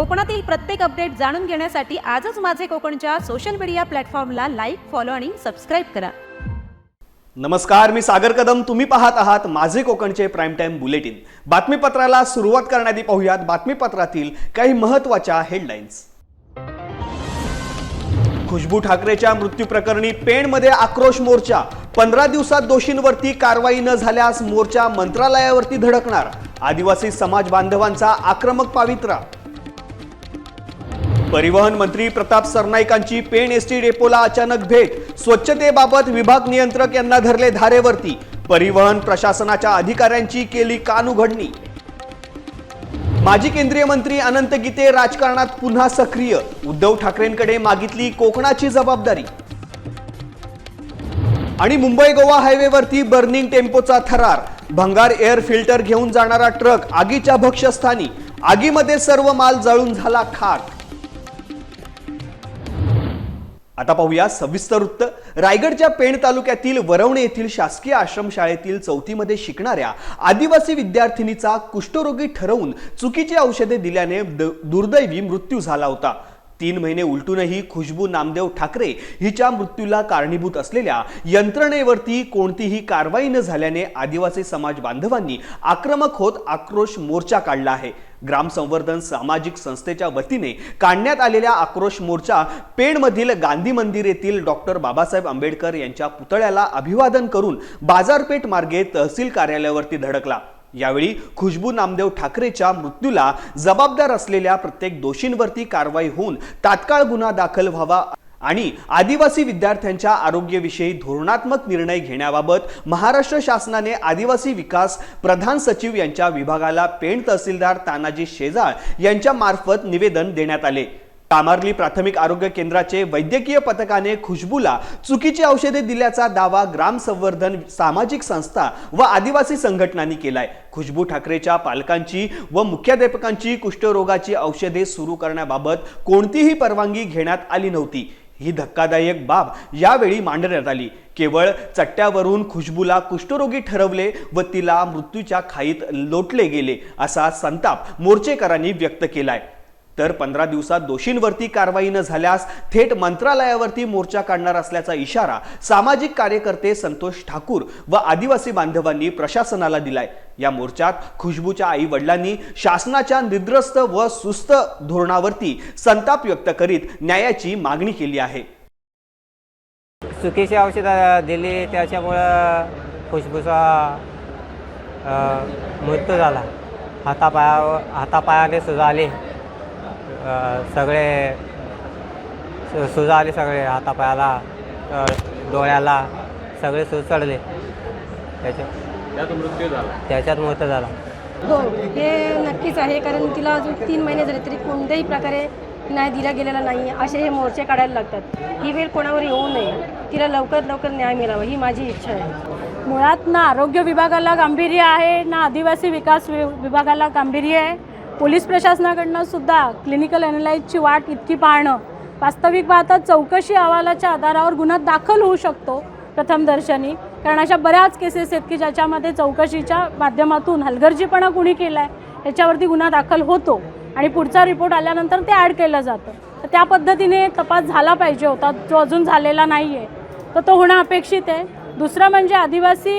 कोकणातील प्रत्येक अपडेट जाणून घेण्यासाठी आजच माझे कोकणच्या सोशल मीडिया प्लॅटफॉर्मला लाईक फॉलो आणि सबस्क्राईब करा. नमस्कार मी सागर कदम. तुम्ही पाहत आहात माझे कोकणचे प्राईम टाइम बुलेटिन बातमीपत्राला सुरुवात करण्याआधी पाहूयात बातमीपत्रातील काही महत्त्वाच्या हेडलाईन्स खुशबू ठाकरेच्या मृत्यू प्रकरणी पेणमध्ये आक्रोश मोर्चा. पंधरा दिवसात दोषींवरती कारवाई न झाल्यास मोर्चा मंत्रालयावरती धडकणार. आदिवासी समाज बांधवांचा आक्रमक पावित्रा. परिवहन मंत्री प्रताप सरनाईकांची पेण एसटी डेपोला अचानक भेट. स्वच्छतेबाबत विभाग नियंत्रक यांना धरले धारेवरती. परिवहन प्रशासनाच्या अधिकाऱ्यांची केली कानउघडणी माजी केंद्रीय मंत्री अनंत गीते राजकारणात पुन्हा सक्रिय. उद्धव ठाकरेंकडे मागितली कोकणाची जबाबदारी. आणि मुंबई गोवा हायवेवरती बर्निंग टेम्पोचा थरार. भंगार एअर फिल्टर घेऊन जाणारा ट्रक आगीच्या भक्ष्यस्थानी. आगीमध्ये सर्व माल जळून झाला खाक. आता पाहूया सविस्तर वृत्त. रायगडच्या पेण तालुक्यातील वरवणे येथील शासकीय आश्रमशाळेतील चौथीमध्ये शिकणाऱ्या आदिवासी विद्यार्थिनीचा कुष्ठरोगी ठरवून चुकीची औषधे दिल्याने द- दुर्दैवी मृत्यू झाला होता. तीन महिने उलटूनही खुशबू नामदेव ठाकरे हिच्या मृत्यूला कारणीभूत असलेल्या यंत्रणेवरती कोणतीही कारवाई न झाल्याने आदिवासी समाज बांधवांनी आक्रमक होत आक्रोश मोर्चा काढला आहे. ग्राम संवर्धन सामाजिक संस्थेच्या वतीने काढण्यात आलेल्या आक्रोश मोर्चा पेणमधील गांधी मंदिर येथील डॉक्टर बाबासाहेब आंबेडकर यांच्या पुतळ्याला अभिवादन करून बाजारपेठ मार्गे तहसील कार्यालयावरती धडकला. यावेळी खुशबू नामदेव ठाकरेच्या मृत्यूला जबाबदार असलेल्या प्रत्येक दोषींवरती कारवाई होऊन तात्काळ गुन्हा दाखल व्हावा आणि आदिवासी विद्यार्थ्यांच्या आरोग्याविषयी धोरणात्मक निर्णय घेण्याबाबत महाराष्ट्र शासनाने आदिवासी विकास प्रधान सचिव यांच्या विभागाला पेण तहसीलदार तानाजी शेजाळ यांच्या मार्फत निवेदन देण्यात आले. कामारली प्राथमिक आरोग्य केंद्राचे वैद्यकीय पथकाने खुशबूला चुकीची औषधे दिल्याचा दावा ग्राम संवर्धन सामाजिक संस्था व आदिवासी संघटनांनी केलाय. खुशबू ठाकरेच्या पालकांची व मुख्याध्यापकांची कुष्ठरोगाची औषधे सुरू करण्याबाबत कोणतीही परवानगी घेण्यात आली नव्हती. ही धक्कादायक बाब यावेळी मांडण्यात आली. केवळ चट्ट्यावरून खुशबूला कुष्ठरोगी ठरवले व तिला मृत्यूच्या खाईत लोटले गेले असा संताप मोर्चेकरांनी व्यक्त केलाय. तर पंधरा दिवसात दोषींवरती कारवाई न झाल्यास थेट मंत्रालयावरती मोर्चा काढणार असल्याचा इशारा सामाजिक कार्यकर्ते संतोष ठाकूर व आदिवासी बांधवांनी प्रशासनाला दिलाय. या मोर्चात खुशबूच्या आई वडिलांनी शासनाच्या निद्रस्त व सुस्त धोरणावरती संताप व्यक्त करीत न्यायाची मागणी केली आहे. चुकीची औषधं दिली त्याच्यामुळं खुशबूचा मृत्यू झाला. हातापाया हातापायाने सुजा आली सगळे सु- सुजा आली सगळे हातापायाला डोळ्याला सगळे सूज चढले त्याच्या त्याच्यात मृत्यू झाला. हो हे नक्कीच आहे कारण तिला अजून तीन महिने झाले तरी कोणत्याही प्रकारे न्याय दिला गेलेला नाही असे हे मोर्चे काढायला लागतात. ही वेळ कोणावर येऊ नये. तिला लवकरात लवकर न्याय मिळावा ही माझी इच्छा आहे. मुळात ना आरोग्य विभागाला गांभीर्य आहे ना आदिवासी विकास वि विभागाला गांभीर्य आहे. पोलीस प्रशासनाकडनं सुद्धा क्लिनिकल अॅनालाइजची वाट इतकी पाहणं वास्तविक पाहता चौकशी अहवालाच्या आधारावर गुन्हा दाखल होऊ शकतो प्रथमदर्शनी कारण अशा बऱ्याच केसेस आहेत की ज्याच्यामध्ये चौकशीच्या माध्यमातून हलगर्जीपणा कुणी केला आहे त्याच्यावरती गुन्हा दाखल होतो. आणि पुढचा रिपोर्ट आल्यानंतर ते ॲड केलं जातं. तर त्या पद्धतीने तपास झाला पाहिजे होता जो अजून झालेला नाही आहे तर तो होणं अपेक्षित आहे. दुसरं म्हणजे आदिवासी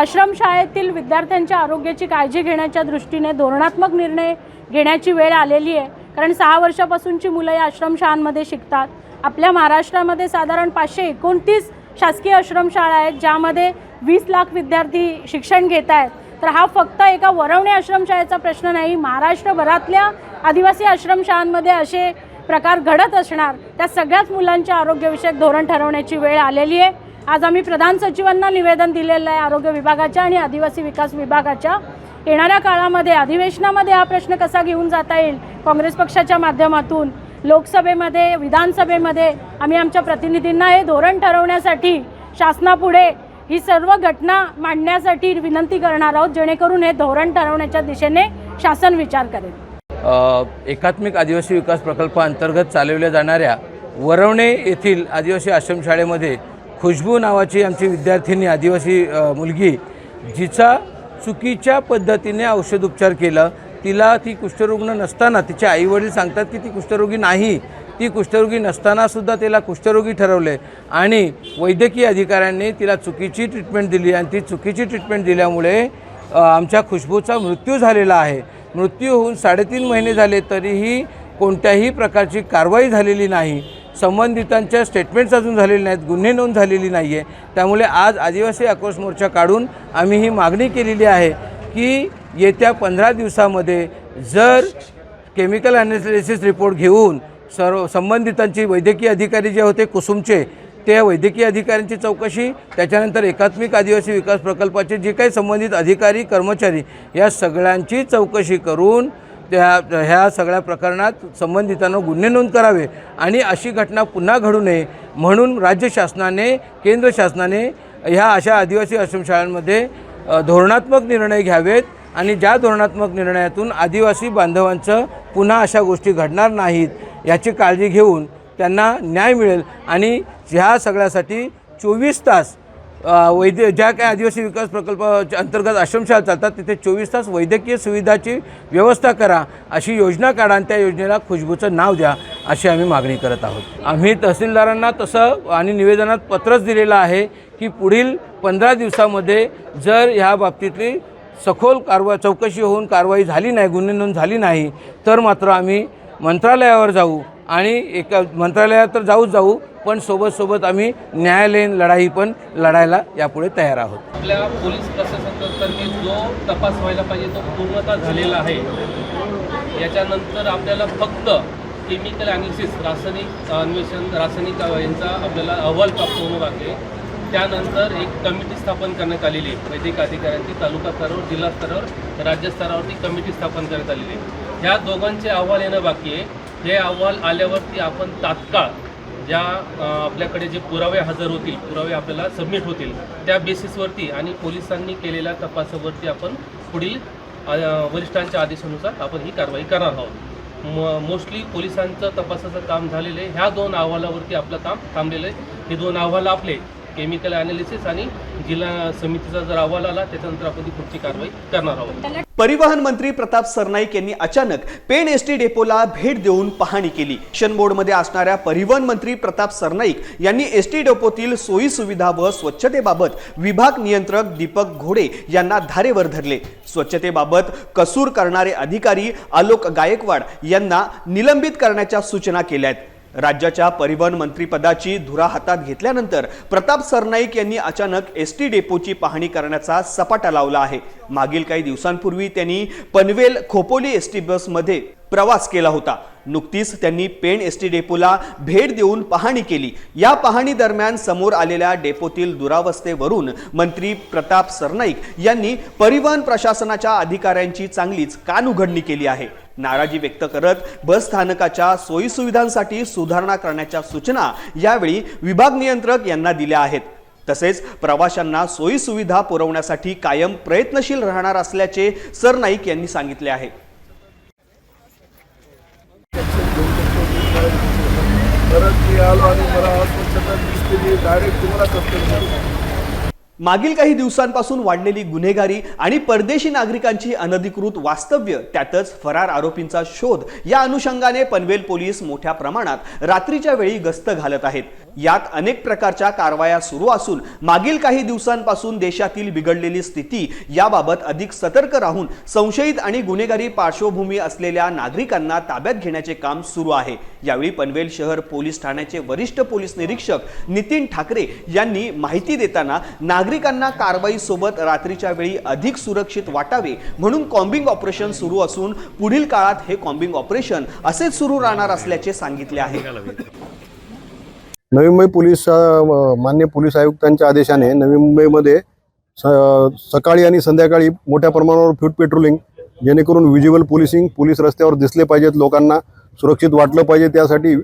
आश्रमशाळेतील विद्यार्थ्यांच्या आरोग्याची काळजी घेण्याच्या दृष्टीने धोरणात्मक निर्णय घेण्याची वेळ आलेली आहे. कारण सहा वर्षापासूनची मुलं या आश्रमशाळांमध्ये शिकतात. आपल्या महाराष्ट्रामध्ये साधारण पाचशे एकोणतीस शासकीय आश्रमशाळा आहेत ज्यामध्ये वीस लाख विद्यार्थी शिक्षण घेत आहेत. तर हा फक्त एका वरवणे आश्रमशाळेचा प्रश्न नाही महाराष्ट्रभरातल्या आदिवासी आश्रमशाळांमध्ये असे प्रकार घडत असणार. त्या सगळ्याच मुलांच्या आरोग्यविषयक धोरण ठरवण्याची वेळ आलेली आहे. आज आम्ही प्रधान सचिवांना निवेदन दिलेलं आहे आरोग्य विभागाच्या आणि आदिवासी विकास विभागाच्या. येणाऱ्या काळामध्ये अधिवेशनामध्ये हा प्रश्न कसा घेऊन जाता येईल? काँग्रेस पक्षाच्या माध्यमातून लोकसभेमध्ये विधानसभेमध्ये आम्ही आमच्या प्रतिनिधींना हे धोरण ठरवण्यासाठी शासनापुढे ही सर्व घटना मांडण्यासाठी विनंती करणार आहोत जेणेकरून हे धोरण ठरवण्याच्या दिशेने शासन विचार करेल. एकात्मिक आदिवासी विकास प्रकल्पाअंतर्गत चालवल्या जाणाऱ्या वरवणे येथील आदिवासी आश्रमशाळेमध्ये खुशबू नावाची आमची विद्यार्थिनी आदिवासी मुलगी जिचा चुकीच्या पद्धतीने औषधोपचार केलं. तिला ती कुष्ठरुग्ण नसताना तिचे आईवडील सांगतात की ती कुष्ठरोगी नाही. ती कुष्ठरोगी नसतानासुद्धा तिला कुष्ठरोगी ठरवले आणि वैद्यकीय अधिकाऱ्यांनी तिला चुकीची ट्रीटमेंट दिली आणि ती चुकीची ट्रीटमेंट दिल्यामुळे आमच्या खुशबूचा मृत्यू झालेला आहे. मृत्यू होऊन साडेतीन महिने झाले तरीही कोणत्याही प्रकारची कारवाई झालेली नाही. संबंधितांच्या स्टेटमेंट्स अजून झालेले नाहीत गुन्हे नोंद झालेली नाही आहे त्यामुळे आज आदिवासी आक्रोश मोर्चा काढून आम्ही ही मागणी केलेली आहे की येत्या पंधरा दिवसामध्ये जर केमिकल ॲनालिसिस रिपोर्ट घेऊन सर्व संबंधितांची वैद्यकीय अधिकारी जे होते कुसुमचे त्या वैद्यकीय अधिकाऱ्यांची चौकशी त्याच्यानंतर एकात्मिक आदिवासी विकास प्रकल्पाचे जे काही संबंधित अधिकारी कर्मचारी या सगळ्यांची चौकशी करून त्या ह्या सगळ्या प्रकरणात संबंधितांना गुन्हे नोंद करावे आणि अशी घटना पुन्हा घडू नये म्हणून राज्य शासनाने केंद्र शासनाने ह्या अशा आदिवासी आश्रमशाळांमध्ये धोरणात्मक निर्णय घ्यावेत आणि ज्या धोरणात्मक निर्णयातून आदिवासी बांधवांचं पुन्हा अशा गोष्टी घडणार नाहीत याची काळजी घेऊन त्यांना न्याय मिळेल आणि ह्या सगळ्यासाठी चोवीस तास वैद्य ज्या काही आदिवासी विकास प्रकल्पाच्या अंतर्गत आश्रमशाळा चालतात तिथे चोवीस तास वैद्यकीय सुविधाची व्यवस्था करा अशी योजना काढा आणि त्या योजनेला खुशबूचं नाव द्या अशी आम्ही मागणी करत आहोत. आम्ही तहसीलदारांना तसं आणि निवेदनात पत्रच दिलेलं आहे की पुढील पंधरा दिवसामध्ये जर ह्या बाबतीतली सखोल कारवा चौकशी होऊन कारवाई झाली नाही गुन्हे नोंद झाली नाही तर मात्र आम्ही मंत्रालयावर जाऊ आणि एका मंत्रालयात तर जाऊच जाऊ पण सोबत सोबत आम्ही न्यायालयीन लढाई पण लढायला यापुढे तयार आहोत. आपल्या पोलीस प्रशासनातर्फे जो तपास व्हायला पाहिजे तो पूर्णतः झालेला आहे. याच्यानंतर आपल्याला फक्त केमिकल ॲनालिसिस रासायनिक अन्वेषण रासायनिक यांचा आपल्याला अहवाल प्राप्त होऊ लागले त्यानंतर एक कमिटी स्थापन करण्यात आलेली आहे. वैद्यकीय अधिकाऱ्यांची तालुका स्तरावर जिल्हा स्तरावर राज्य स्तरावरती कमिटी स्थापन करण्यात आलेली आहे. ह्या दोघांचे अहवाल येणं बाकी आहे. हे अहवाल आल्यावरती आपण तात्काळ ज्या आपल्याकडे जे पुरावे हजर होतील पुरावे आपल्याला सबमिट होतील त्या बेसिसवरती आणि पोलिसांनी केलेल्या तपासावरती आपण पुढील वरिष्ठांच्या आदेशानुसार आपण ही कारवाई करणार आहोत. म मोस्टली पोलिसांचं तपासाचं काम झालेलं आहे. ह्या दोन अहवालावरती आपलं काम थांबलेलं आहे. हे दोन अहवाल आपले केमिकल ॲनालिसिस आणि जिल्हा समितीचा जर अहवाल आला त्याच्यानंतर आपण ती पुढची कारवाई करणार आहोत. परिवहन मंत्री प्रताप सरनाईक यांनी अचानक पेण एस टी डेपोला भेट देऊन पाहणी केली. शन बोर्डमध्ये असणाऱ्या परिवहन मंत्री प्रताप सरनाईक यांनी एस टी डेपोतील सोयी सुविधा व स्वच्छतेबाबत विभाग नियंत्रक दीपक घोडे यांना धारेवर धरले. स्वच्छतेबाबत कसूर करणारे अधिकारी आलोक गायकवाड यांना निलंबित करण्याच्या सूचना केल्या आहेत राज्याच्या परिवहन मंत्रीपदाची धुरा हातात घेतल्यानंतर प्रताप सरनाईक यांनी अचानक एस टी डेपोची पाहणी करण्याचा सपाटा लावला आहे. मागील काही दिवसांपूर्वी त्यांनी पनवेल खोपोली एस टी बसमध्ये प्रवास केला होता. नुकतीच त्यांनी पेण एस टी डेपोला भेट देऊन पाहणी केली. या पाहणी दरम्यान समोर आलेल्या डेपोतील दुरावस्थेवरून मंत्री प्रताप सरनाईक यांनी परिवहन प्रशासनाच्या अधिकाऱ्यांची चांगलीच कानउघडणी केली आहे. नाराजी व्यक्त करत बस स्थानकाच्या सोयीसुविधांसाठी सुधारणा करण्याच्या सूचना यावेळी विभाग नियंत्रक यांना दिल्या आहेत. तसेच प्रवाशांना सोयीसुविधा पुरवण्यासाठी कायम प्रयत्नशील राहणार असल्याचे सरनाईक यांनी सांगितले आहे. परत मी आलो आणि मला अस्वच्छता दिसली डायरेक्ट तुम्हाला कस्टमर मागील काही दिवसांपासून वाढलेली गुन्हेगारी आणि परदेशी नागरिकांची अनधिकृत वास्तव्य त्यातच फरार आरोपींचा शोध या अनुषंगाने पनवेल पोलीस मोठ्या प्रमाणात रात्रीच्या वेळी गस्त घालत आहेत. यात अनेक प्रकारच्या कारवाया सुरू असून मागील काही दिवसांपासून देशातील बिघडलेली स्थिती याबाबत अधिक सतर्क राहून संशयित आणि गुन्हेगारी पार्श्वभूमी असलेल्या नागरिकांना ताब्यात घेण्याचे काम सुरू आहे. यावेळी पनवेल शहर पोलीस ठाण्याचे वरिष्ठ पोलीस निरीक्षक नितीन ठाकरे यांनी माहिती देताना नागरिकांना कारवाई सोबत रात्रीच्या वेळी अधिक सुरक्षित वाटावे म्हणून कॉम्बिंग ऑपरेशन सुरू असून पुढील काळात हे कॉम्बिंग ऑपरेशन असेच सुरू राहणार असल्याचे सांगितले आहे. नवी मुंबई पोलीस मान्य पोलीस आयुक्तांच्या आदेशाने नवी मुंबईमध्ये स सकाळी आणि संध्याकाळी मोठ्या प्रमाणावर फूट पेट्रोलिंग जेणेकरून विज्युअल पोलिसिंग पोलीस रस्त्यावर दिसले पाहिजेत लोकांना सुरक्षित वाटलं पाहिजे त्यासाठी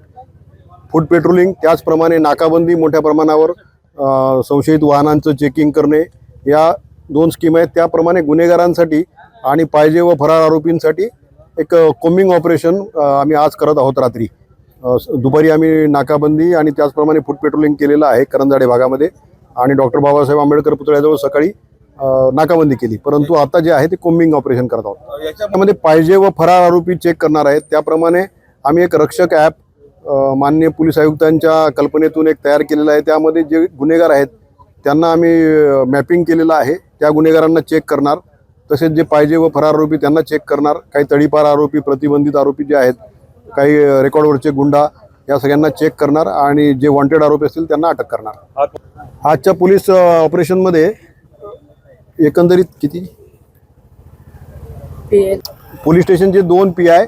फूट पेट्रोलिंग त्याचप्रमाणे नाकाबंदी मोठ्या प्रमाणावर संशयित वाहनांचं चेकिंग करणे या दोन स्कीम आहेत. त्याप्रमाणे गुन्हेगारांसाठी आणि पाहिजे व फरार आरोपींसाठी एक कोम्बिंग ऑपरेशन आम्ही आज करत आहोत रात्री. दुपारी आम्ही नाकाबंदी आणि त्याचप्रमाणे फूट पेट्रोलिंग केलेलं आहे करंजाडे भागामध्ये. आणि डॉक्टर बाबासाहेब आंबेडकर पुतळ्याजवळ सकाळी नाकाबंदी केली. परंतु आता जे आहे ते कोम्बिंग ऑपरेशन करत आहोत. याच्यामध्ये पाहिजे व फरार आरोपी चेक करणार आहेत. त्याप्रमाणे आम्ही एक रक्षक ॲप माननीय पोलीस आयुक्तांच्या कल्पनेतून एक तयार केलेलं आहे. त्यामध्ये जे गुन्हेगार आहेत त्यांना आम्ही मॅपिंग केलेलं आहे. त्या गुन्हेगारांना चेक करणार. तसेच जे पाहिजे व फरार आरोपी त्यांना चेक करणार. काही तडीपार आरोपी प्रतिबंधित आरोपी जे आहेत काही रेकॉर्डवरचे गुंडा या सगळ्यांना चेक करणार आणि जे वॉन्टेड आरोपी असतील त्यांना अटक करणार. आजच्या पोलीस ऑपरेशनमध्ये एकंदरीत किती? पोलीस स्टेशनचे दोन पी आय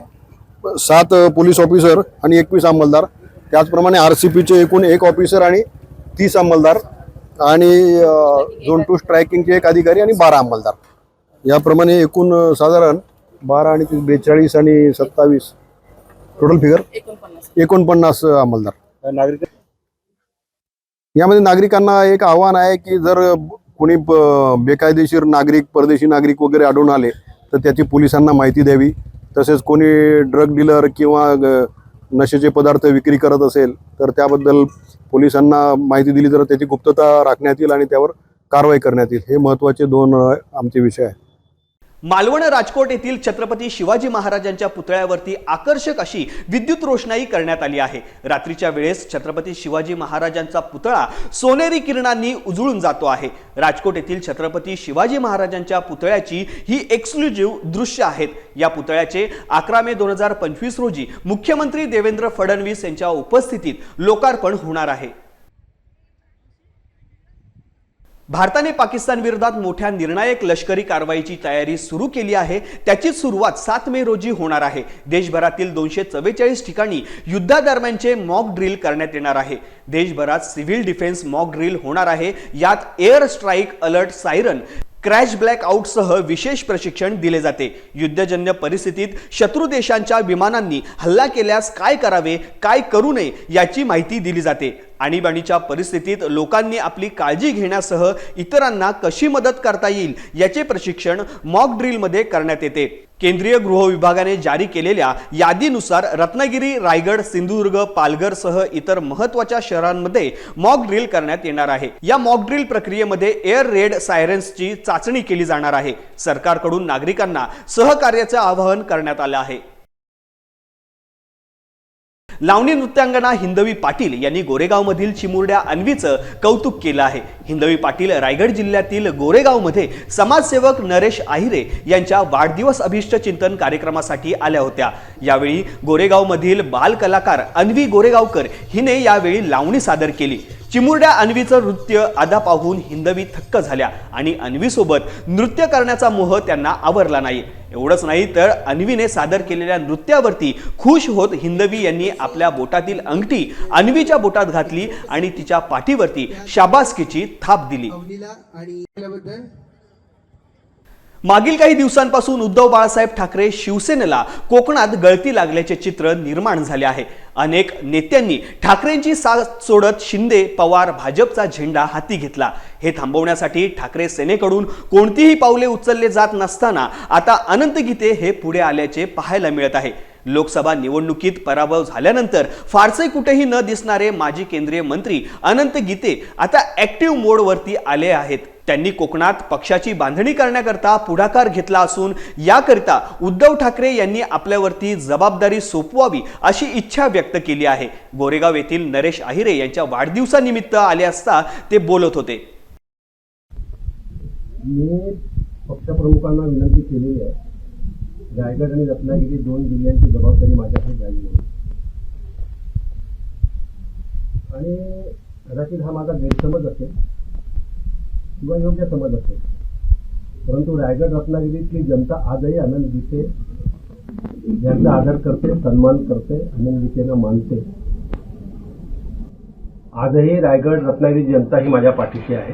सात पोलीस ऑफिसर आणि एकवीस अंमलदार. त्याचप्रमाणे आर सी पीचे एकूण एक ऑफिसर आणि तीस अंमलदार आणि झोन टू स्ट्रायकिंगचे एक अधिकारी आणि बारा अंमलदार. याप्रमाणे एकूण साधारण बारा आणि तीस बेचाळीस आणि सत्तावीस टोटल फिगर एकोणपन्नास. अंमलदार. नागरिक यामध्ये नागरिकांना एक आव्हान आहे की जर कोणी बेकायदेशीर नागरिक परदेशी नागरिक वगैरे आढळून आले तर त्याची पोलिसांना माहिती द्यावी. तसेच कोणी ड्रग डीलर किंवा नशेचे पदार्थ विक्री करत असेल तर त्याबद्दल पोलिसांना माहिती दिली तर त्याची गुप्तता राखण्यात येईल आणि त्यावर कारवाई करण्यात येईल. हे महत्त्वाचे दोन आमचे विषय आहेत. मालवण राजकोट येथील छत्रपती शिवाजी महाराजांच्या पुतळ्यावरती आकर्षक अशी विद्युत रोषणाई करण्यात आली आहे. रात्रीच्या वेळेस छत्रपती शिवाजी महाराजांचा पुतळा सोनेरी किरणांनी उजळून जातो आहे. राजकोट येथील छत्रपती शिवाजी महाराजांच्या पुतळ्याची ही एक्सक्लुझिव्ह दृश्य आहेत. या पुतळ्याचे अकरा मे दोन हजार पंचवीस रोजी मुख्यमंत्री देवेंद्र फडणवीस यांच्या उपस्थितीत लोकार्पण होणार आहे. भारताने पाकिस्तान विरोधात मोठ्या निर्णायक लष्करी कारवाईची तयारी सुरू केली आहे. त्याची सुरुवात सात मे रोजी होणार आहे. देशभरातील दोनशे चव्वेचाळीस ठिकाणी युद्धादरम्यानचे मॉक ड्रिल करण्यात येणार आहे. देशभरात सिव्हिल डिफेन्स मॉक ड्रिल होणार आहे. यात air strike alert siren crash black आउटसह विशेष प्रशिक्षण दिले जाते. युद्धजन्य परिस्थितीत शत्रू देशांच्या विमानांनी हल्ला केल्यास काय करावे काय करू नये याची माहिती दिली जाते. आणीबाणीच्या परिस्थितीत लोकांनी आपली काळजी घेण्यासह इतरांना कशी मदत करता येईल याचे प्रशिक्षण मॉक ड्रिलमध्ये करण्यात येते. केंद्रीय गृह विभागाने जारी केलेल्या यादीनुसार रत्नागिरी रायगड सिंधुदुर्ग पालघरसह इतर महत्त्वाच्या शहरांमध्ये मॉक ड्रिल करण्यात येणार आहे. या मॉक ड्रिल प्रक्रियेमध्ये एअर रेड सायरन्सची चाचणी केली जाणार आहे. सरकारकडून नागरिकांना सहकार्याचं आवाहन करण्यात आलं आहे. लावणी नृत्यांगना हिंदवी पाटील यांनी गोरेगावमधील चिमुरड्या अन्वीचं कौतुक केलं आहे. हिंदवी पाटील रायगड जिल्ह्यातील गोरेगावमध्ये समाजसेवक नरेश आहिरे यांच्या वाढदिवस अभिष्ट चिंतन कार्यक्रमासाठी आल्या होत्या. यावेळी गोरेगावमधील बालकलाकार अन्वी गोरेगावकर हिने यावेळी लावणी सादर केली. चिमुरड्या अन्वीचं नृत्य अदा पाहून हिंदवी थक्क झाल्या आणि अन्वीसोबत नृत्य करण्याचा मोह त्यांना आवरला नाही. एवढंच नाही तर अन्वीने सादर केलेल्या नृत्यावरती खुश होत हिंदवी यांनी आपल्या बोटातील अंगठी अन्वीच्या बोटात घातली आणि तिच्या पाठीवरती शाबासकीची थाप दिली. मागील काही दिवसांपासून उद्धव बाळासाहेब ठाकरे शिवसेनेला कोकणात गळती लागल्याचे चित्र निर्माण झाले आहे. अनेक नेत्यांनी ठाकरेंची साथ सोडत शिंदे पवार भाजपचा झेंडा हाती घेतला. हे थांबवण्यासाठी ठाकरे सेनेकडून कोणतीही पावले उचलले जात नसताना आता अनंत गीते हे पुढे आल्याचे पाहायला मिळत आहे. लोकसभा निवडणुकीत पराभव झाल्यानंतर फारसे कुठेही न दिसणारे माजी केंद्रीय मंत्री अनंत गीते आता ऍक्टिव्ह मोडवरती आले आहेत. त्यांनी कोकणात पक्षाची बांधणी करण्याकरता पुढाकार घेतला असून याकरिता उद्धव ठाकरे यांनी आपल्यावरती जबाबदारी सोपवावी अशी इच्छा व्यक्त केली आहे. गोरेगाव येथील नरेश आहिरे यांच्या वाढदिवसानिमित्त आले असता ते बोलत होते. मी पक्षप्रमुखांना विनंती केलेली आहे. रायगड आणि रत्नागिरी दोन जिल्ह्यांची जबाबदारी माझ्याकडे द्यावी आणि कदाचित हा माझा गैरसमज असेल किंवा योग्य समज असेल. परंतु रायगड रत्नागिरीतली जनता आजही आनंद गीते यांचा आदर करते सन्मान करते आनंद गीतेला मानते. आजही रायगड रत्नागिरी जनता ही माझ्या पाठीशी आहे.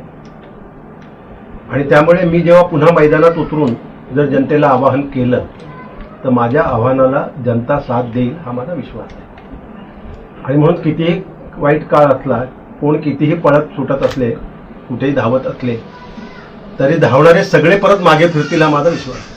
आणि त्यामुळे मी जेव्हा पुन्हा मैदानात उतरून जर जनतेला आवाहन केलं तर माझ्या आव्हानाला जनता साथ देईल हा माझा विश्वास आहे. आणि म्हणून कितीही वाईट काळ असला कोण कितीही पळत सुटत असले कुठेही धावत असले तरी धावणारे सगळे परत मागे फिरतील हा माझा विश्वास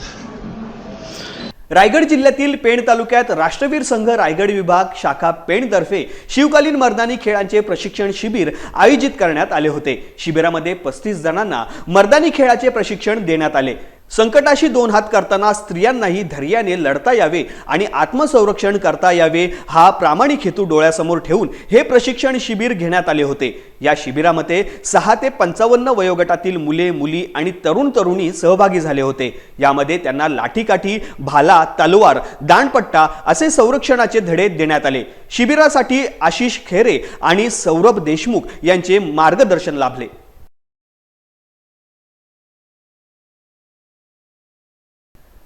रायगड जिल्ह्यातील पेण तालुक्यात राष्ट्रवीर संघ रायगड विभाग शाखा पेणतर्फे शिवकालीन मर्दानी खेळांचे प्रशिक्षण शिबिर आयोजित करण्यात आले होते. शिबिरामध्ये पस्तीस जणांना मर्दानी खेळाचे प्रशिक्षण देण्यात आले. संकटाशी दोन हात करताना स्त्रियांनाही धैर्याने लढता यावे आणि आत्मसंरक्षण करता यावे हा प्रामाणिक हेतू डोळ्यासमोर ठेवून हे प्रशिक्षण शिबिर घेण्यात आले होते. या शिबिरामध्ये सहा ते पंचावन्न वयोगटातील मुले मुली आणि तरुण तरुणी सहभागी झाले होते. यामध्ये त्यांना लाठीकाठी भाला तलवार दांडपट्टा असे संरक्षणाचे धडे देण्यात आले. शिबिरासाठी आशिष खेरे आणि सौरभ देशमुख यांचे मार्गदर्शन लाभले.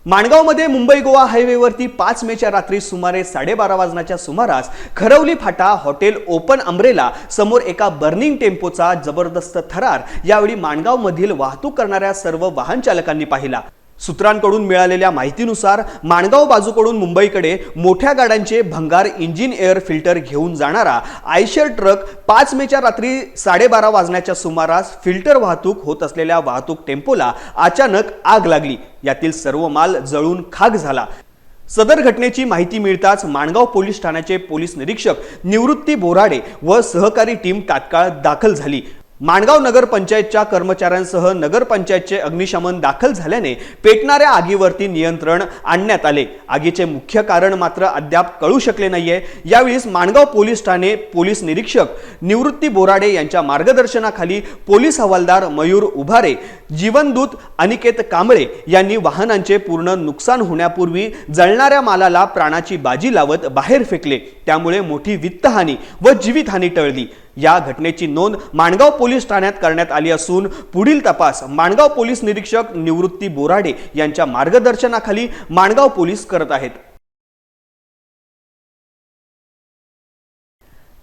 माणगावमध्ये मुंबई गोवा हायवेवरती पाच मेच्या रात्री सुमारे साडेबारा वाजण्याच्या सुमारास खरवली फाटा हॉटेल ओपन अम्ब्रेला समोर एका बर्निंग टेम्पोचा जबरदस्त थरार यावेळी माणगावमधील वाहतूक करणाऱ्या सर्व वाहन चालकांनी पाहिला. सूत्रांकडून मिळालेल्या माहितीनुसार माणगाव बाजूकडून मुंबईकडे मोठ्या गाड्यांचे भंगार इंजिन एअर फिल्टर घेऊन जाणारा आयशर ट्रक पाच मेच्या रात्री साडेबारा वाजण्याच्या सुमारास फिल्टर वाहतूक होत असलेल्या वाहतूक टेम्पोला अचानक आग लागली. यातील सर्व माल जळून खाक झाला. सदर घटनेची माहिती मिळताच माणगाव पोलीस ठाण्याचे पोलीस निरीक्षक निवृत्ती बोराडे व सहकारी टीम तात्काळ दाखल झाली. माणगाव नगरपंचायतच्या कर्मचाऱ्यांसह नगरपंचायतचे अग्निशमन दाखल झाल्याने पेटणाऱ्या आगीवरती नियंत्रण आणण्यात आले. आगीचे मुख्य कारण मात्र अद्याप कळू शकले नाहीये. यावेळीस माणगाव पोलीस ठाणे पोलीस निरीक्षक निवृत्ती बोराडे यांच्या मार्गदर्शनाखाली पोलीस हवालदार मयूर उभारे जीवनदूत अनिकेत कांबळे यांनी वाहनांचे पूर्ण नुकसान होण्यापूर्वी जळणाऱ्या मालाला प्राणाची बाजी लावत बाहेर फेकले. त्यामुळे मोठी वित्तहानी व जीवितहानी टळली. या घटनेची नोंद माणगाव पोलीस ठाण्यात करण्यात आली असून पुढील तपास माणगाव पोलीस निरीक्षक निवृत्ती बोराडे यांच्या मार्गदर्शनाखाली माणगाव पोलीस करत आहेत.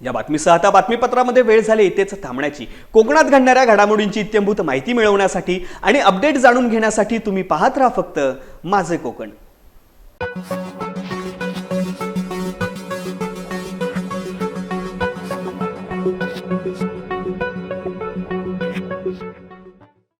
या बातमीसह आता बातमीपत्रामध्ये वेळ झाली इथेच थांबण्याची. कोकणात घडणाऱ्या घडामोडींची इत्यंभूत माहिती मिळवण्यासाठी आणि अपडेट जाणून घेण्यासाठी तुम्ही पाहत राहा फक्त माझे कोकण.